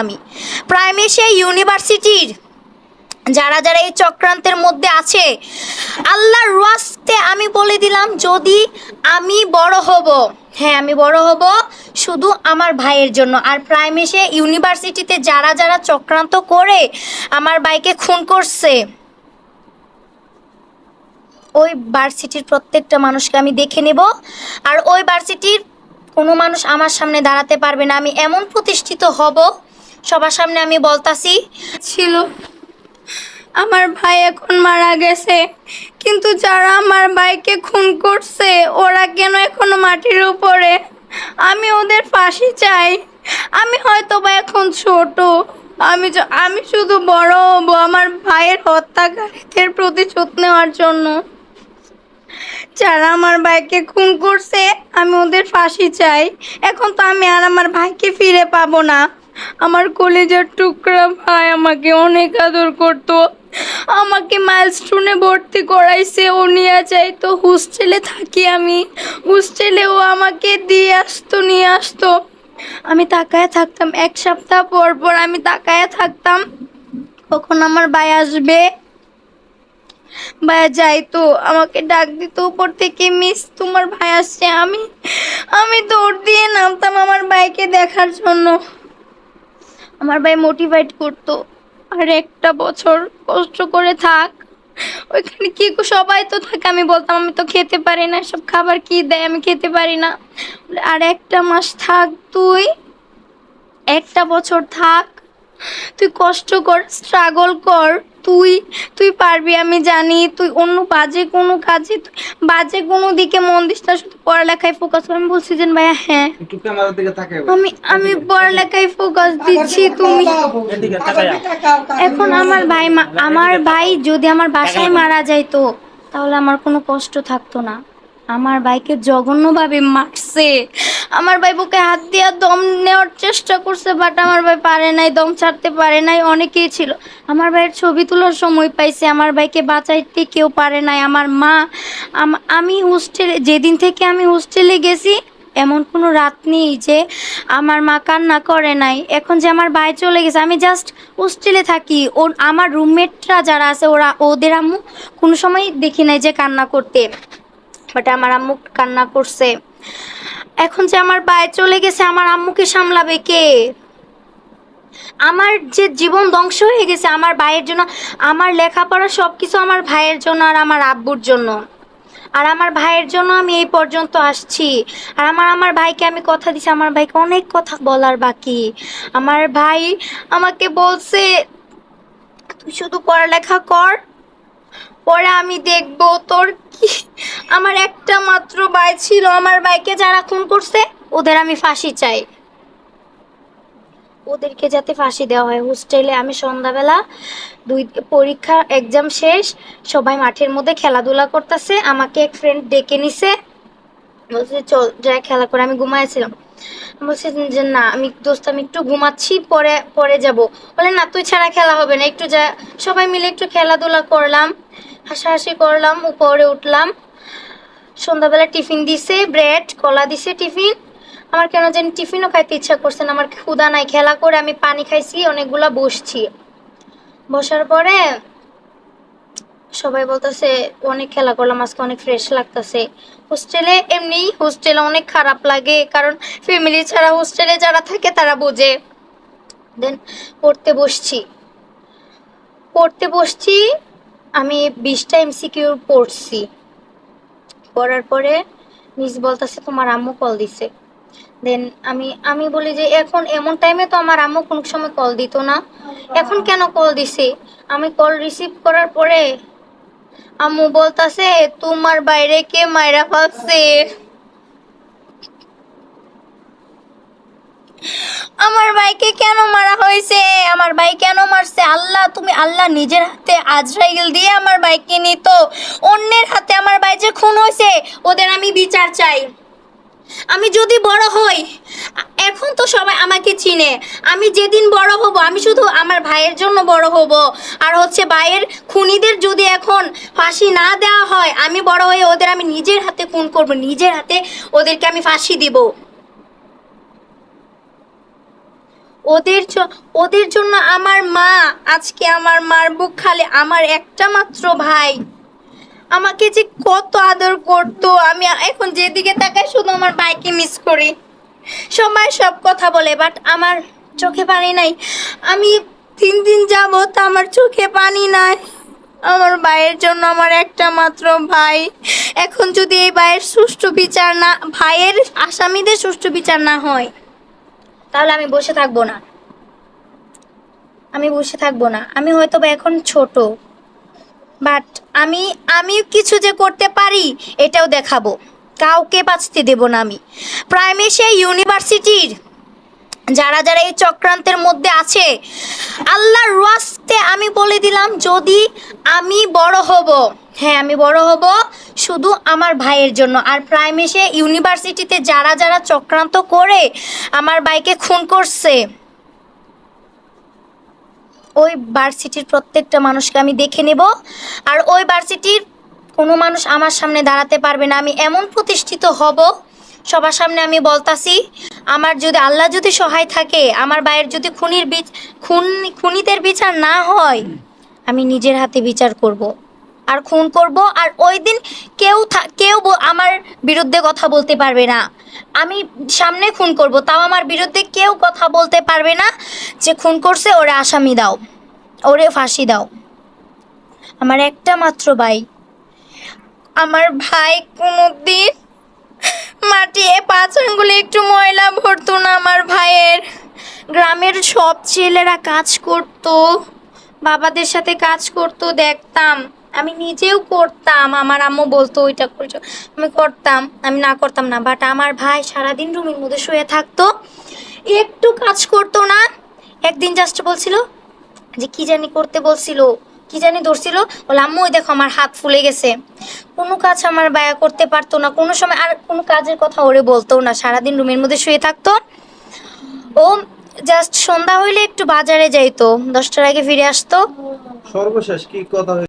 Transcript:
আমি। প্রাইমেশিয়া ইউনিভার্সিটির যারা যারা এই চক্রান্তের মধ্যে আছে, আল্লাহর রাস্তে আমি বলে দিলাম, যদি আমি বড় হব হ্যাঁ আমি বড় হব শুধু আমার ভাইয়ের জন্য। আর প্রাইমেশিয়া ইউনিভার্সিটিতে যারা যারা চক্রান্ত করে, আমার ভাইকে খুন করছে, ওই ভার্সিটির প্রত্যেকটা মানুষকে আমি দেখে নেব। আর ওই ভার্সিটির কোনো মানুষ আমার সামনে দাঁড়াতে পারবে না। আমি এমন প্রতিষ্ঠিত হব সবার সামনে আমি বলতাছি। ছিল। আমার ভাই এখন মারা গেছে। কিন্তু যারা আমার ভাইকে খুন করছে, ওরা কেন এখনও মাটির উপরে? আমি ওদের ফাঁসি চাই। আমি হয়তো বা এখন ছোট। আমি আমি শুধু বড় হব আমার ভাইয়ের হত্যাকারীদের প্রতিশোধ নেওয়ার জন্য। যারা আমার ভাইকে খুন করছে, আমি ওদের ফাঁসি চাই। এখন তো আমি আর আমার ভাইকে ফিরে পাবো না। আমার কলেজের টুকরা ভাই আমাকে অনেক আদর করতো। আমাকে মাইলস্টোনে ভর্তি করাইছে, ও নিয়ে যাইতো। হোস্টেলে থাকি আমি। হোস্টেলে ও আমাকে দিয়ে আসতো, নিয়ে আসতো। আমি তাকায় থাকতাম। এক সপ্তাহ পর পর আমি তাকায় থাকতাম। কখন আমার ভাই আসবে? ভাইয়া যাইতো। আমাকে ডাক দিত, উপর থেকে, মিস, তোমার ভাই আসছে। আমি আমি দৌড় দিয়ে নামতাম আমার ভাইকে দেখার জন্য। আমার ভাই মোটিভেট করতো। আর একটা বছর কষ্ট করে থাক, ওইখানে কি সবাই তো থাকে, আমি বলতাম, আমি তো খেতে পারি না সব খাবার কি দেয়, আমি খেতে পারি না। আর একটা মাস থাক তুই, একটা বছর থাক, তুই কষ্ট কর স্ট্রাগল কর তুই তুই পারবি আমি জানি তুই অন্য বাজে কোনো কাজে তুই বাজে কোনো দিকে মন দিস না শুধু পড়ালেখায় ফোকাস কর। আমি বলছি যে ভাইয়া হ্যাঁ। একটু ক্যামেরার দিকে তাকাই আমি আমি পড়ালেখায় ফোকাস দিচ্ছি তুমি এখন আমার ভাই মা- আমার ভাই যদি আমার বাসায় মারা যাইতো তাহলে আমার কোনো কষ্ট থাকতো না। আমার ভাইকে জঘন্যভাবে মারছে। আমার ভাই বুকে হাত দিয়া দম নেওয়ার চেষ্টা করছে বাট আমার ভাই পারে নাই, দম ছাড়তে পারে নাই, অনেকেই ছিল। আমার ভাইয়ের ছবি তোলার সময় পাইছে, আমার ভাইকে বাঁচাইতে কেউ পারে নাই। আমার মা, আমি হোস্টেলে যেদিন থেকে আমি হোস্টেলে গেছি, এমন কোনো রাত নেই যে আমার মা কান্না করে নাই। এখন যে আমার ভাই চলে গেছে, আমি জাস্ট হোস্টেলে থাকি। ওর আমার রুমমেটরা যারা আছে, ওরা ওদের আম্মু কোনো সময় দেখি নাই যে কান্না করতে। বাট আমার আম্মু কান্না করছে। এখন যে আমার ভাই চলে গেছে, আমার আম্মুকে সামলাবে কে? আমার যে জীবন ধ্বংস হয়ে গেছে, আমার ভাইয়ের জন্য, আমার লেখাপড়া সব কিছু আমার ভাইয়ের জন্য আর আমার আব্বুর জন্য। আর আমার ভাইয়ের জন্য আমি এই পর্যন্ত আসছি। আর আমার আমার ভাইকে আমি কথা দিছি, আমার ভাইকে অনেক কথা বলার বাকি। আমার ভাই আমাকে বলছে, তুই শুধু পড়ালেখা কর পরে আমি দেখব তোর কি? আমার একটা মাত্র ভাই ছিল, আমার ভাইকে যারা খুন করছে, ওদের আমি ফাঁসি চাই। ওদেরকে যাতে ফাঁসি দেওয়া হয়। হোস্টেলে আমি সন্ধ্যাবেলা দুই পরীক্ষা এক্সাম শেষ, সবাই মাঠের মধ্যে খেলাধুলা করতেছে, আমাকে এক ফ্রেন্ড ডেকে নিছে। বলছে, চল যাই খেলা করে। আমি ঘুমাইছিলাম। বলছে যে, না, আমি দোস্ত, আমি একটু ঘুমাচ্ছি, পরে পরে যাব। বলে, না, তুই ছাড়া খেলা হবে না, একটু যা। সবাই মিলে একটু খেলাধুলা করলাম। হাসাহাসি করলাম, উপরে উঠলাম। সন্ধ্যাবেলা টিফিন দিছে, ব্রেড, কলা দিছে টিফিন। আমার কেন জানি টিফিনও খাইতে ইচ্ছা করছে না, আমার ক্ষুদা নাই, খেলা করে আমি পানি খাইছি, অনেকগুলা বসছি। বসার পরে সবাই বলতেছে, অনেক খেলা করলাম, আজকে অনেক ফ্রেশ লাগতেছে। হোস্টেলে এমনি হোস্টেলে অনেক খারাপ লাগে, কারণ ফ্যামিলি ছাড়া হোস্টেলে যারা থাকে, তারা বোঝে। দেন পড়তে বসছি। পড়তে বসছি আমি বিশটা এমসিকিউ পড়ছি। পড়ার পরে মিস বলতেছে তোমার আম্মু কল দিছে। দেন আমি আমি বলি যে এখন এমন টাইমে তো আমার আম্মু কোনো সময় কল দিত না। এখন কেন কল দিছে? আমি কল রিসিভ করার পরে আম্মু বলতাছে তোমার বাইরে কে মাইরা ফালছে? আমার ভাইকে কেন মারা হয়েছে? আমার ভাই কেন মারছে? আল্লাহ, তুমি আল্লাহ নিজের হাতে আজরাইল দিয়ে আমার ভাইকে নিত। অন্যের হাতে আমার ভাই যে খুন হয়েছে, ওদের আমি বিচার চাই। আমি যদি বড় হই, এখন তো সবাই আমাকে চিনে। আমি যেদিন বড় হব, আমি শুধু আমার ভাইয়ের জন্য বড় হব। আর হচ্ছে ভাইয়ের খুনিদের যদি এখন ফাঁসি না দেওয়া হয়, আমি বড় হয়ে ওদের আমি নিজের হাতে খুন করব, নিজের হাতে ওদেরকে আমি ফাঁসি দিব। ওদের ওদের জন্য আমার মা, আজকে আমার মার বুক খালি আমার একটা মাত্র ভাই। আমাকে যে কত আদর করতো, আমি এখন যেদিকে তাকাই শুধু আমার ভাইকে মিস করি। সবাই সব কথা বলে বাট আমার চোখে পানি নাই। আমি তিন দিন যাব যাবত আমার চোখে পানি নাই। আমার ভাইয়ের জন্য আমার একটা মাত্র ভাই। এখন যদি এই ভাইয়ের সুষ্ঠু বিচার না ভাইয়ের আসামিদের সুষ্ঠু বিচার না হয় তাহলে আমি বসে থাকব না। আমি বসে থাকব না। আমি হয়তো বা এখন ছোট। বাট আমি আমি কিছু যে করতে পারি, এটাও দেখাবো। কাউকে বাঁচতে দেব না আমি। প্রাইমেশিয়া ইউনিভার্সিটির যারা যারা এই চক্রান্তের মধ্যে আছে, আল্লাহর রাস্তে আমি বলে দিলাম, যদি আমি বড় হব হ্যাঁ আমি বড় হব। শুধু আমার ভাইয়ের জন্য। আর প্রাইমেশিয়া ইউনিভার্সিটিতে যারা যারা চক্রান্ত করে আমার ভাইকে খুন করছে। ওই ভার্সিটির প্রত্যেকটা মানুষকে আমি দেখে নেব। আর ওই ভার্সিটির কোনো মানুষ আমার সামনে দাঁড়াতে পারবে না। আমি এমন প্রতিষ্ঠিত হব, সবার সামনে আমি বলতাছি, আমার যদি আল্লাহ যদি সহায় থাকে, আমার ভাইয়ের যদি খুনির বিচ খুন খুনিদের বিচার না হয়, আমি নিজের হাতে বিচার করব। আর খুন করব আর ওই দিন কেউ কেউ আমার বিরুদ্ধে কথা বলতে পারবে না। আমি সামনে খুন করব, তাও আমার বিরুদ্ধে কেউ কথা বলতে পারবে না যে খুন করছে, ওরে আসামি দাও, ওরে ফাঁসি দাও। আমার একটা মাত্র ভাই। আমার ভাই কোনোদিন মাটি এ পাঁচ একটু ময়লা ভরতো না আমার ভাইয়ের। গ্রামের সব ছেলেরা কাজ করতো, বাবাদের সাথে কাজ করতো, দেখতাম। আমি নিজেও করতাম, আমার আম্মু বলতো, ওইটা করছ। আমি করতাম, আমি না করতাম না বাট আমার ভাই সারাদিন রুমের মধ্যে শুয়ে থাকতো, একটু কাজ করতো না, একদিন জাস্ট বলছিল যে, কি জানি করতে বলছিল, কি জানি ধরছিল? বলে, আম্মু, ওই দেখো, আমার হাত ফুলে গেছে। কোনো কাজ আমার বায়া করতে পারতো না, কোনো সময় আর কোনো কাজের কথা ওরে বলতো না, সারাদিন রুমের মধ্যে শুয়ে থাকতো। ও জাস্ট সন্ধ্যা হইলে একটু বাজারে যাইতো, দশটার আগে ফিরে আসতো। সর্বশেষ কি কথা